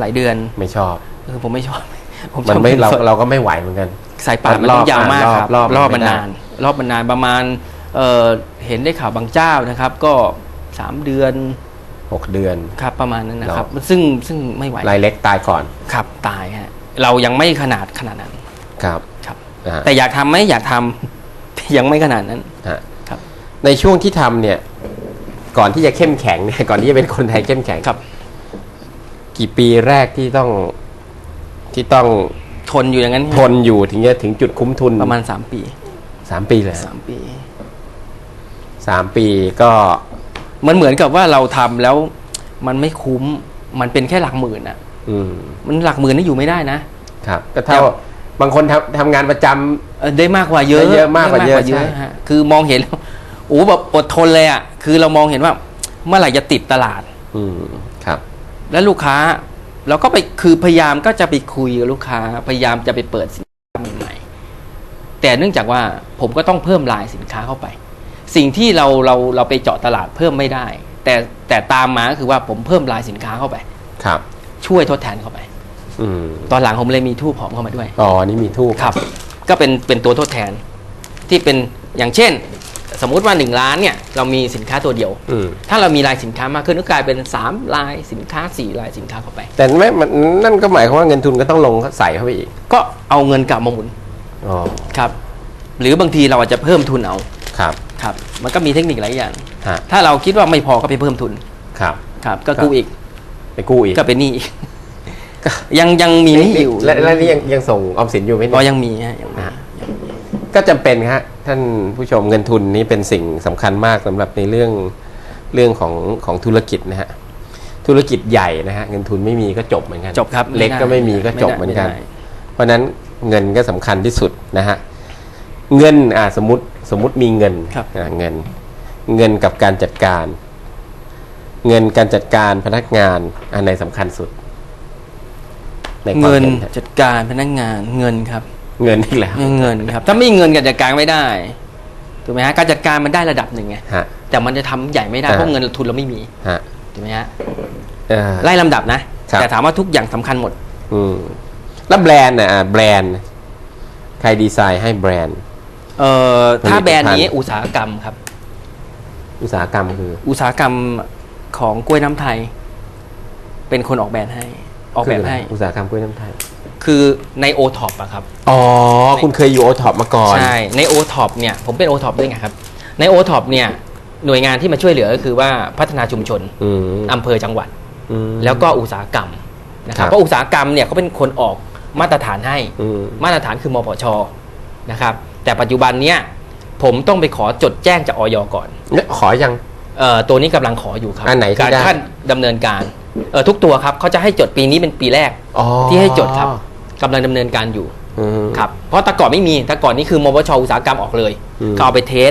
หลายเดือนไม่ชอบเออผมไม่ชอบผมชมันอบไม่งินเราสดเราก็ไม่ไหวเหมือนกัน สายป่านมันรต้ออบงยาวมากอะครับรอบรอบมันไม่ได้ นาน รอบมันนานประมาณเออเห็นได้ข่าวบางเจ้านะครับ ก็สามเดือนหกเดือน ครับประมาณนั้นนะครับเนาะซึ่งซึ่งไม่ไหวรายเล็กตายก่อนครับตายฮะเรายังไม่ขนาดขนาดนั้นครับครับ นะฮะแต่อยากทำไหมอยากทำ แต่ยังไม่ขนาดนั้น ฮะครับในช่วงที่ทำเนี่ย ก่อนที่จะเข้มแข็งเนี่ย ก่อนที่จะเป็นคนไทยเข้มแข็งครับ กี่ปีแรกที่ต้องที่ต้องทนอยู่อย่างนั้นทนอยู่ถึงจะถึงจุดคุ้มทุนประมาณสามปีสามปีเลยสามปีสามปีก็มันเหมือนกับว่าเราทำแล้ว มันไม่คุ้ม มันเป็นแค่หลักหมื่นอะ อืม มันหลักหมื่นนี่อยู่ไม่ได้นะครับ ก็เท่าครับบางคนทำทำงานประจำเออได้มากกว่าเยอะได้เยอะมากกว่าเยอะได้ใช่ฮะคือมองเห็นแล้วโอ้แบบอดทนเลยอะ คือเรามองเห็นว่า เมื่อไหร่จะติดตลาด อืมครับ แล้วลูกค้าเราก็ไปคือพยายามก็จะไปคุยกับลูกค้า พยายามจะไปเปิดสินค้าใหม่ๆแต่เนื่องจากว่าผมก็ต้องเพิ่มลายสินค้าเข้าไป สิ่งที่เราเราเราไปเจาะตลาดเพิ่มไม่ได้ แต่แต่ตามมาก็คือว่าผมเพิ่มลายสินค้าเข้าไป ครับ ช่วยทดแทนเข้าไปอืมตอนหลังผมเลยมีทูบหอมเข้ามาด้วยอ๋อนี่มีทูบครับ ก็เป็นเป็นตัวทดแทนที่เป็นอย่างเช่น สมมุติว่า 1 ล้านเนี่ยเรามีสินค้าตัวเดียว อืมถ้าเรามีลายสินค้ามากขึ้นก็กลายเป็น 3 ลายสินค้า 4 ลายสินค้าเข้าไป แต่ไม่มันนั่นก็หมายความว่าเงินทุนก็ต้องลงใส่เข้าไปอีกก็เอาเงินกลับมาหมุนอ๋อครับ หรือบางทีเราอาจจะเพิ่มทุนเอาครับครับ มันก็มีเทคนิคหลายอย่าง ฮะถ้าเราคิดว่าไม่พอก็ไปเพิ่มทุนครับ ครับ ก็กู้อีกไปกู้อีกก็เป็นหนี้อีกยังยังมีหนี้อยู่และและนี่ยังยังส่งออมสินอยู่ไหมก็เนี่ยยังมีฮะยังมีฮะ ก็จำเป็นครับท่านผู้ชมเงินทุนนี้เป็นสิ่งสำคัญมากสำหรับในเรื่องเรื่องของของธุรกิจนะฮะธุรกิจใหญ่นะฮะเงินทุนไม่มีก็จบเหมือนกันจบครับเล็กก็ไม่มีก็จบไได้เหมือนกันไได้เพราะฉะนั้นเงินก็สำคัญที่สุดนะฮะเงินอ่าสมมติสมมติมีเงินครับอ่าเงิน เงินกับการจัดการ เงินการจัดการพนักงานอันไหนสำคัญสุดในความเงินห็ฮะจัดการพนักงานเงินครับ เงินอีกแล้ว เงินครับ ถ้าไม่มีเงินการจัดการไม่ได้ถูกไหมฮะการจัดการมันได้ระดับหนึ่งไงฮะ แต่มันจะทำใหญ่ไม่ได้อ่าเพราะเงินทุนเราไม่มีฮะถูกไหมฮะเอ่อไล่ลำดับนะ ครับ แต่ถามว่าทุกอย่างสำคัญหมด อืมแล้วแบรนด์น่ะอะแบรนด์ใครดีไซน์ให้แบรนด์ เอ่อถ้าผลิตภัณฑ์แบรนด์นี้อุตสาหกรรมครับ อุตสาหกรรมคือ อุตสาหกรรมของกล้วยน้ำไทย เป็นคนออกแบบให้ ออกแบบให้คืะไรอุตสาหกรรมกล้วยน้ำไทย คือในโอท็อปอะครับ อ๋อ คุณเคยอยู่โอท็อปมาก่อน ใช่ ในโอท็อปเนี่ยผมเป็นโอท็อปด้วยไงครับ ในโอท็อปเนี่ยหน่วยงานที่มาช่วยเหลือก็คือว่าพัฒนาชุมชนอืมอำเภอจังหวัด อืม แล้วก็อุตสาหกรรมนะคครัรับบเพราะอุตสาหกรรมเนี่ยเขาเป็นคนออกมาตรฐานให้ อืม มาตรฐานคือมปชนะครับแต่ปัจจุบันเนี่ยผมต้องไปขอจดแจ้งจากออยก่อนเนี่ยขอยัง เอ่อตัวนี้กำลังขออยู่ครับอันไหนที่การได้ขั้นดำเนินการเออทุกตัวครับเขาจะให้จดปีนี้เป็นปีแรก อ๋อที่ให้จดครับ กำลังดำเนินการอยู่อืมครับเพราะแต่ก่อนไม่มีแต่ก่อนนี้คือมปชอุตสาหกรรมออกเลยอืมเขาเอาไปเทส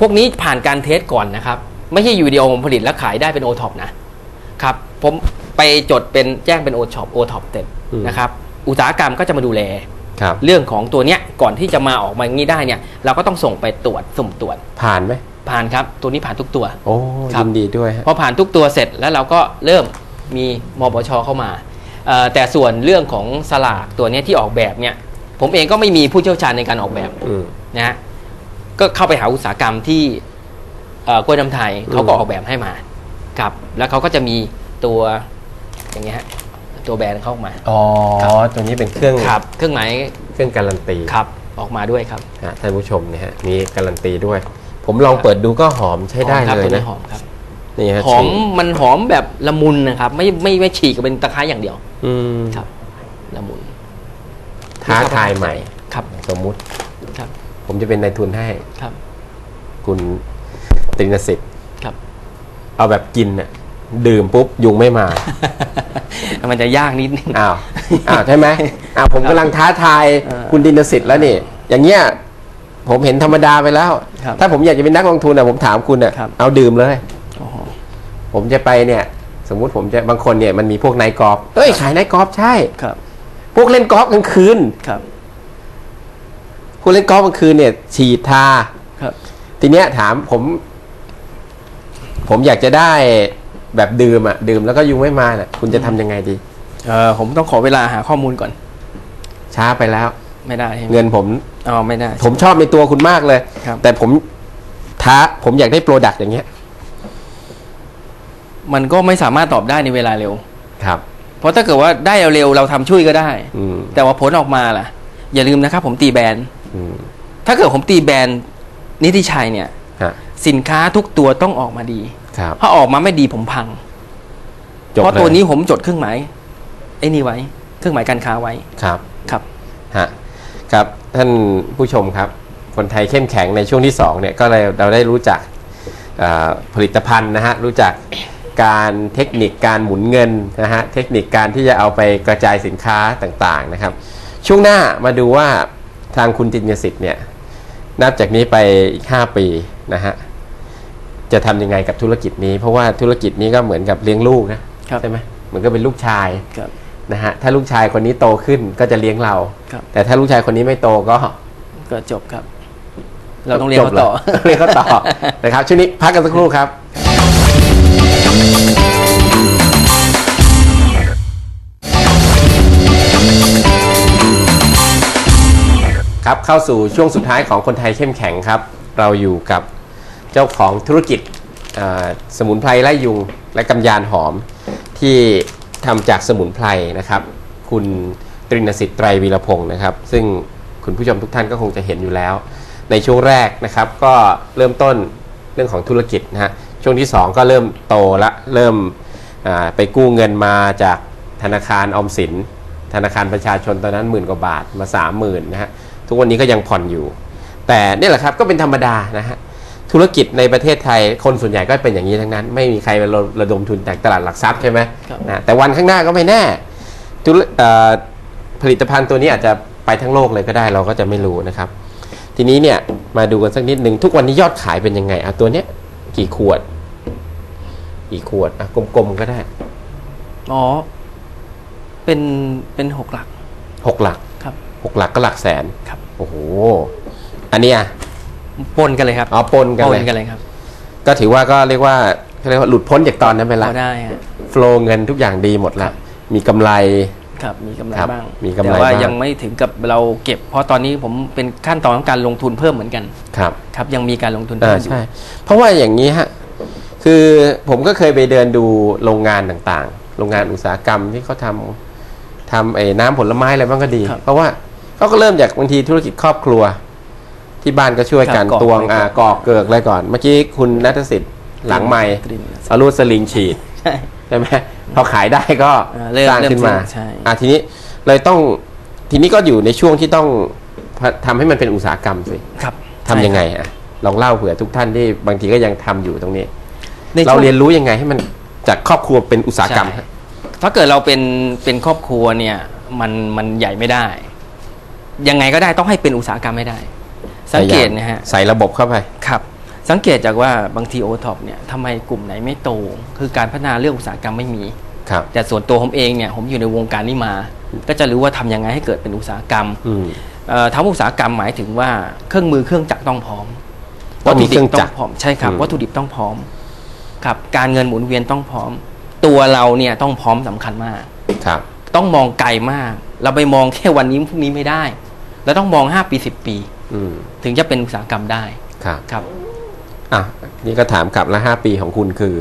พวกนี้ผ่านการเทสก่อนนะครับ ไม่ใช่อยู่เดียวผมผลิตแล้วขายได้เป็นโอท็อปนะครับผมไปจดเป็นแจ้งเป็นโอท็อปโอท็อปเต็มนะครับอุตสาหกรรมก็จะมาดูแลครับเรื่องของตัวเนี้ยก่อนที่จะมาออกมาอย่างนี้ได้เนี่ย เราก็ต้องส่งไปตรวจสุ่มตรวจผ่านไหมผ่านครับ ตัวนี้ผ่านทุกตัว โอ้ครับยินดีด้วยฮะพอผ่านทุกตัวเสร็จแล้วเราก็เริ่มมีมปชเข้ามาเอ่อ แต่ส่วนเรื่องของสลากตัวเนี้ยที่ออกแบบเนี่ย ผมเองก็ไม่มีผู้เชี่ยวชาญในการออกแบบอืมนะฮะก็เข้าไปหาอุตสาหกรรมที่เอ่อกล้วยน้ำไทยเขาก็ออกแบบให้มาครับ แล้วเขาก็จะมีตัวอย่างเงี้ยฮะตัวแบรนด์เข้ามาอ๋อตัวนี้เป็นเครื่องครับ เครื่องหมายเครื่องการันตีครับออกมาด้วยครับฮะท่านผู้ชมเนี่ยฮะมีการันตีด้วย ผมลองเปิดดูก็หอมใช้ได้หอมครับเลยตัวนี้นะหอมครับ นี่ฮะหอมฉีกมันหอมแบบละมุนนะครับ ไม่ไม่ไม่ฉีกกับเป็นตะไคร้อย่างเดียว อืมครับ ละมุน ท้าทายใหม่ ครับสมมุติ ครับผมจะเป็นนายทุนให้ครับคุณตรินสิทธิ์ครับ เอาแบบกินน่ะดื่มปุ๊บ ยุงไม่มา มันจะยากนิดนึง อ้าว อ้าว ใช่ไหมอ้าวผมกำลังท้าทายเออคุณดินสิทธิ์แล้วนี่ อย่างเงี้ย ผมเห็นธรรมดาไปแล้ว ครับถ้าผมอยากจะเป็นนักลงทุนอะผมถามคุณอะ ครับ เอาดื่มเลยโอ้โห ผมจะไปเนี่ย สมมุติผมจะบางคนเนี่ยมันมีพวกไนท์กอล์ฟเอ้ยขายไนท์กอล์ฟใช่ครับ พวกเล่นกอล์ฟกลางคืนครับ พวกเล่นกอล์ฟกลางคืนเนี่ย ฉีดทาครับ ทีเนี้ยถามผม ผมอยากจะได้แบบดื่มอะดื่มแล้วก็ยุงไม่มาน่ะ คุณจะทำยังไงดี เออผมต้องขอเวลาหาข้อมูลก่อน ช้าไปแล้ว ไม่ได้ใช่ไหมเงินผม อ๋อไม่ได้ ผมชอบในตัวคุณมากเลย ครับ แต่ผมท้าผมอยากได้โปรดักต์อย่างเงี้ย มันก็ไม่สามารถตอบได้ในเวลาเร็ว ครับ เพราะถ้าเกิดว่าได้เร็วๆเราทำช่วยก็ได้ อืมแต่ว่าผลออกมาล่ะ อย่าลืมนะครับ ผมตีแบรนด์ อืมถ้าเกิดผมตีแบรนด์นิติชัยเนี่ย ฮะสินค้าทุกตัวต้องออกมาดี ครับถ้าออกมาไม่ดีผมพัง จบเพราะเลยตัวนี้ผมจดเครื่องหมายไอ้นี่ไว้ เครื่องหมายการค้าไว้ครับ ครับ ฮะครับท่านผู้ชมครับ คนไทยเข้มแข็งในช่วงที่สองเนี่ยก็เลยเราได้รู้จักอ่าผลิตภัณฑ์นะฮะรู้จัก การเทคนิคการหมุนเงินนะฮะเทคนิคการที่จะเอาไปกระจายสินค้าต่างๆนะครับ ช่วงหน้ามาดูว่าทางคุณตินยสิทธิ์เนี่ยนับจากนี้ไปอีก 5 ปีนะฮะจะทำยังไงกับธุรกิจนี้ เพราะว่าธุรกิจนี้ก็เหมือนกับเลี้ยงลูกนะครับใช่ไหมเหมือนก็เป็นลูกชายครับนะฮะถ้าลูกชายคนนี้โตขึ้นก็จะเลี้ยงเราครับแต่ถ้าลูกชายคนนี้ไม่โตก็ก็จบครับ เราต้องเรียนเขาต่อจบเลยเรียนเขาต่อนะครับช่วงนี้พักกันสักครู่ครับ ครับเข้าสู่ช่วงสุดท้ายของคนไทยเข้มแข็งครับ เราอยู่กับเจ้าของธุรกิจสมุนไพรไล่ยุงและกำยานหอมที่ทำจากสมุนไพรนะครับ คุณตรินสิทธิ์ไตรวีรพงศ์นะครับ ซึ่งคุณผู้ชมทุกท่านก็คงจะเห็นอยู่แล้ว ในช่วงแรกนะครับ ก็เริ่มต้นเรื่องของธุรกิจนะฮะช่วงที่ 2 ก็เริ่มโตละเริ่มไปกู้เงินมาจากธนาคารออมสิน ธนาคารประชาชนตอนนั้นหมื่นกว่าบาทมาสามหมื่นนะฮะ ทุกวันนี้ก็ยังผ่อนอยู่ แต่นี่แหละครับก็เป็นธรรมดานะฮะธุรกิจในประเทศไทยคนส่วนใหญ่ก็เป็นอย่างนี้ทั้งนั้น ไม่มีใครมาระระดมทุนจากตลาดหลักทรัพย์ใช่ไหมครับนะแต่วันข้างหน้าก็ไม่แน่ธุรเอ่อผลิตภัณฑ์ตัวนี้อาจจะไปทั้งโลกเลยก็ได้เราก็จะไม่รู้นะครับ ทีนี้เนี่ยมาดูกันสักนิดหนึ่งทุกวันนี้ยอดขายเป็นยังไงอะตัวเนี้ยกี่ขวด กี่ขวดอะกลมๆก็ได้ อ๋อ เป็นเป็นหกหลักหกหลักครับ หกหลักก็หลักแสนครับ โอ้โห อันเนี้ยปนกันเลยครับอ๋อปนกันปเลนย กันเลยครับก็ถือว่าก็เรียกว่าเขาเรียกว่าหลุดพ้นจากตอนนั้นไปพแล้วอได้ฮะ โฟลเงินทุกอย่างดีหมดแล้วมีกำไร ครับมีกำไรครับบ้างมีกำไรแต่ว่าบ้าง ยังไม่ถึงกับเราเก็บ เพราะตอนนี้ผมเป็นขั้นตอนของการลงทุนเพิ่มเหมือนกันครับ ครับยังมีการลงทุนอ่าเพิ่มอยู่ ใช่ เพราะว่าอย่างนี้ฮะ คือผมก็เคยไปเดินดูโรงงานต่างๆ โรงงานอุตสาหกรรมที่เขาทำ ทำไอ้น้ำผลไม้อะไรบ้างก็ดีครับเพราะว่าเขาก็เริ่มจากบางทีธุรกิจครอบครัว ที่บ้านก็ช่วยกันครับตวงกรอกอ่ากอกเกิกอะไรก่อน เมื่อกี้คุณนัทสิทธิ์หลังไม่กลิ่นเอารูดสลิงฉีดใช่ใช่ไหมพอขายได้ก็อ่าเริ่มสร้างขึ้นมาเริ่มใช่อะทีนี้เลยต้องทีนี้ก็อยู่ในช่วงที่ต้องทำให้มันเป็นอุตสาหกรรมสิครับทำยังไงอะลองเล่าเผื่อทุกท่านที่บางทีก็ยังทำอยู่ตรงนี้ในเราช่วงเรียนรู้ยังไงให้มันจากครอบครัวเป็นอุตสาหกรรมใช่ ถ้าเกิดเราเป็นเป็นครอบครัวเนี่ยมันมันใหญ่ไม่ได้ ยังไงก็ได้ต้องให้เป็นอุตสาหกรรมไม่ได้ สังเกตนะฮะใส่ระบบเข้าไปครับ สังเกตจากว่าบางทีโอท็อปเนี่ยทำไมกลุ่มไหนไม่โต คือการพัฒนาเรื่องอุตสาหกรรมไม่มีครับแต่ส่วนตัวผมเองเนี่ยผมอยู่ในวงการนี้มา ก็จะรู้ว่าทำยังไงให้เกิดเป็นอุตสาหกรรมอืมเอ่อทำอุตสาหกรรมหมายถึงว่าเครื่องมือเครื่องจักรต้องพร้อมต้องมีวัตถุดิบเครื่องจักรต้องพร้อมใช่ครับอืมวัตถุดิบต้องพร้อมครับการเงินหมุนเวียนต้องพร้อม ตัวเราเนี่ยต้องพร้อมสำคัญมาก ครับ ต้องมองไกลมาก เราไปมองแค่วันนี้พรุ่งนี้ไม่ได้เราต้องมอง5ปี10ปี อืมถึงจะเป็นอุตสาหกรรมได้ ครับ ครับ อะ นี่ก็ถามกลับแล้วห้าปีของคุณคือ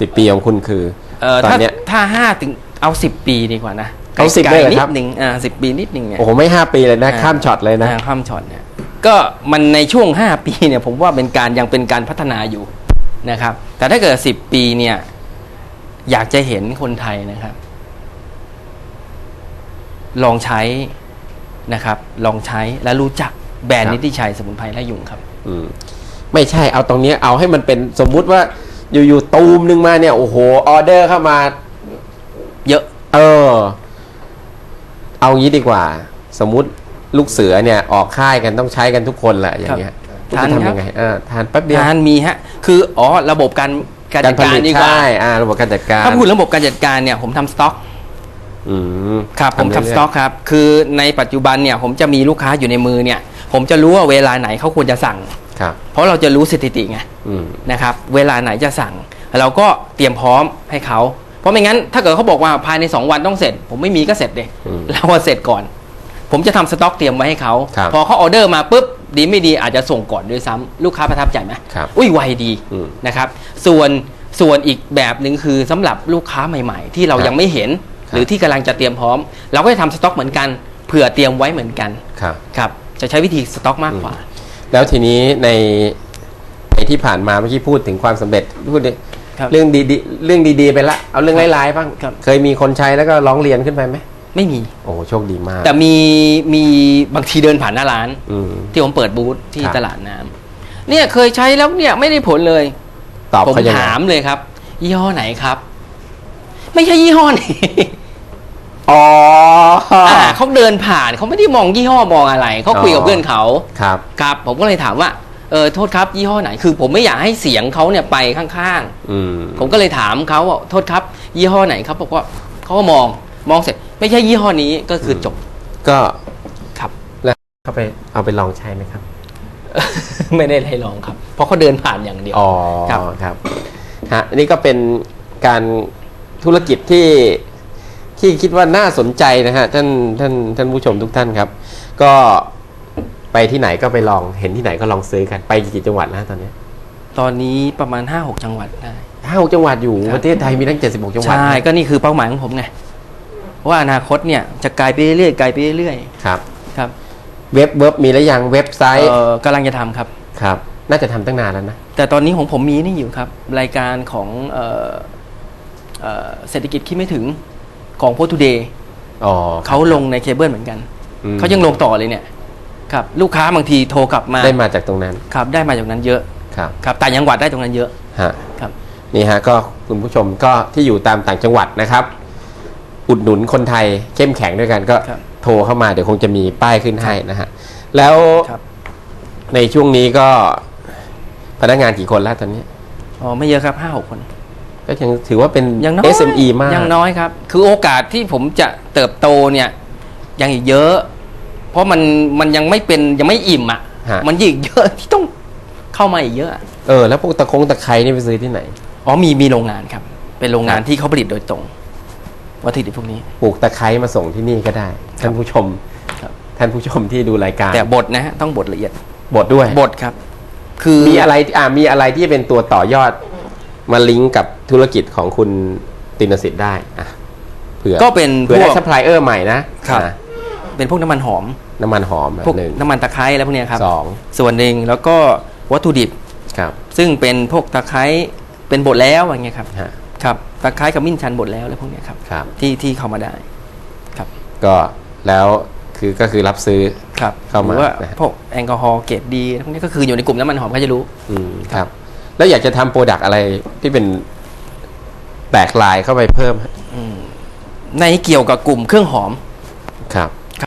สิบปีของคุณคือ เอ่อตอนถ้าเนี้ย ถ้าห้าถึงเอาสิบปีดีกว่านะเอา10ไกเลยเหรอนิครัดบหนึ่งอ่าสิบปีนิดหนึ่งเนี่ย โอ้โหไม่ห้าปีเลยนะ อ่า ข้ามช็อตเลยนะ อ่าข้ามช็อตเนี่ยก็มันในช่วง 5 ปีเนี่ยผมว่าเป็นการยังเป็นการพัฒนาอยู่นะครับ แต่ถ้าเกิด 10 ปีเนี่ย อยากจะเห็นคนไทยนะครับ ลองใช้นะครับ ลองใช้และรู้จักแบรนครัด์บนิติชัยสมุนไพรและยุงครับ อืมไม่ใช่เอาตรงเนี้ยเอาให้มันเป็นสมมุติว่า อยู่ๆตูมนึงมาเนี่ยโอ้โหออเดอร์เข้ามา เยอะเออ เอางี้ดีกว่า สมมุติลูกเสือเนี่ย ออกค่ายกันต้องใช้กันทุกคนแหละอย่างเงี้ยทานจะครัทำบยังไงเออทานแป๊บเดียวงานมีฮะ คืออ๋อระบบการ การกาจัรดผการลิตดีกว่าใช่อ่าระบบการจัดการถ้าพูดระบบการจัดการเนี่ยผมทำสต็อกอืมครับผมทำเรื่อยๆทำสต็อกครับ คือในปัจจุบันเนี่ย ผมจะมีลูกค้าอยู่ในมือเนี่ย ผมจะรู้ว่าเวลาไหนเขาควรจะสั่งครับเพราะเราจะรู้สถิติไงอืมนะครับ เวลาไหนจะสั่ง เราก็เตรียมพร้อมให้เขา เพราะไม่งั้นถ้าเกิดเขาบอกว่าภายใน 2 วันต้องเสร็จ ผมไม่มีก็เสร็จเลยอืมเราว่าเสร็จก่อน ผมจะทำสต็อกเตรียมไว้ให้เขาครับพอเขาออเดอร์มาปุ๊บ ดีไม่ดีอาจจะส่งก่อนด้วยซ้ำลูกค้าประทับใจไหมครับอุ้ยไวดีอืมนะครับ ส่วนส่วนอีกแบบหนึ่งคือสำหรับลูกค้าใหม่ ๆ ที่เราครับยังไม่เห็นครับหรือที่กำลังจะเตรียมพร้อม เราก็จะทำสต็อกเหมือนกันเผื่อเตรียมไว้เหมือนกันครับครับจะใช้วิธีสต็อกมากกว่า แล้วทีนี้ในในที่ผ่านมาเมื่อกี้พูดถึงความสำเร็จพูดดิครับเรื่องดีๆเรื่องดีๆไปละเอาเรื่องร้ายๆบ้างครับเคยมีคนใช้แล้วก็ร้องเรียนขึ้นไปไหม ไม่มี โอ้โหโชคดีมาก แต่มีมีบางทีเดินผ่านหน้าร้าน อืม ที่ผมเปิดบูธที่ครับ ตลาดน้ำเนี่ยเคยใช้แล้วเนี่ยไม่ได้ผลเลย ตอบผมเขายังไงถามเลยครับ ยี่ห้อไหนครับ ไม่ใช่ยี่ห้อนี้อ๋อออ่าเขาเดินผ่านเขาไม่ได้มองยี่ห้อมองอะไรเขาคุยกับอ๋อเพื่อนเขาครับ ครับ ผมก็เลยถามว่าเออโทษครับ ยี่ห้อไหน คือ ผมไม่อยากให้เสียงเขาเนี่ยไปข้างอืม ๆ ผมก็เลยถามเขาว่าโทษครับ ยี่ห้อไหนครับบอกว่าเขาก็มอง มองเสร็จไม่ใช่ยี่ห้อนี้ก็คือจบ ก็ครับแล้วเข้าไปเอาไปลองใช้ไหมครับ ไม่ได้ให้ลองครับ เพราะเขาเดินผ่านอย่างเดียวอ๋อครับครับฮะอันนี่ก็เป็นการธุรกิจที่ที่คิดว่าน่าสนใจนะฮะท่านท่านท่านผู้ชมทุกท่านครับ ก็ไปที่ไหนก็ไปลองเห็นที่ไหนก็ลองซื้อกันไปกี่จังหวัดแล้วตอนนี้ตอนนี้ประมาณ 5-6 จังหวัดได้ห้าหกจังหวัดอยู่ครับประเทศไทยมีทั้งเจ็ดสิบหกจังหวัด ใช่ ก็นี่คือเป้าหมายของผมไง ว่าอนาคตเนี่ยจะกลายไปเรื่อยๆกลายไปเรื่อยครับๆครับเว็บเว็บมีแล้วยังเว็บไซต์เอ่อกำลังจะทำครับ ครับ น่าจะทำตั้งนานแล้วนะ แต่ตอนนี้ของผมมีนี่อยู่ครับ รายการของเอ่อเอ่อเศรษฐกิจคิดไม่ถึงของโพ t ูเดย์อ๋อเขาลงในเคเบิลเหมือนกัน อืมเขายังลงต่อเลยเนี่ย ครับ ลูกค้าบางทีโทรกลับมาได้มาจากตรงนั้นครับ ได้มาจากนั้นเยอะครับครับต่างจังหวัดได้ตรงนั้นเยอะฮะ ครับ นี่ฮะก็คุณผู้ชมก็ที่อยู่ตามต่างจังหวัดนะครับ อุดหนุนคนไทยเข้มแข็งด้วยกันก็ครับโทรเข้ามาเดี๋ยวคงจะมีป้ายขึ้นให้นะฮะ แล้วครับ ในช่วงนี้ก็พนักงานกี่คนแล้วตอนนี้ อ๋อไม่เยอะครับห้าหกคน ก็ยังถือว่าเป็น ยังน้อย SME มากยังน้อยครับ คือโอกาสที่ผมจะเติบโตเนี่ยยังอีกเยอะ เพราะมันมันยังไม่เป็นยังไม่อิ่มอะ ฮะมันอีกเยอะที่ต้องเข้ามาอีกเยอะอะเออแล้วพวกตะคงตะไคร้นี่ไปซื้อที่ไหน อ๋อมีมีโรงงานครับ เป็นโรงงานครับที่เขาผลิตโดยตรง วัตถุดิบพวกนี้ ปลูกตะไคร้มาส่งที่นี่ก็ได้ ท่านผู้ชมครับ ท่านผู้ชมที่ดูรายการแต่บทนะฮะต้องบทละเอียดบทด้วยบทครับ คือมีอะไรอ่ามีอะไรที่เป็นตัวต่อยอดมาลิงก์กับธุรกิจของคุณตินสิทธิ์ได้อะเผื่อก็เป็นเผื่อพวได้ก ซัพพลายเออร์ใหม่นะครับ อะเป็นพวกน้ำมันหอม น้ำมันหอมพวกหนึ่งน้ำมันตะไคร้แล้วพวกเนี้ยครับ สองส่วนหนึ่งแล้วก็วัตถุดิบ ครับซึ่งเป็นพวกตะไคร้เป็นบดแล้วอย่างเงี้ยครับ ฮะครับ ตะไคร้กับมิ้นชันบดแล้วอะไรพวกเนี้ยครับครับ ที่ที่เข้ามาได้ ครับก็แล้วคือก็คือรับซื้อ ครับเข้ามาหรือว่านะฮะ พวกแอลกอฮอล์เกรดดีพวกนี้ก็คืออยู่ในกลุ่มน้ำมันหอมเขาจะรู้ อืมครับ แล้วอยากจะทำโปรดักต์อะไรที่เป็นแตกลายเข้าไปเพิ่มฮะในเกี่ยวกับกลุ่มเครื่องหอม ครับ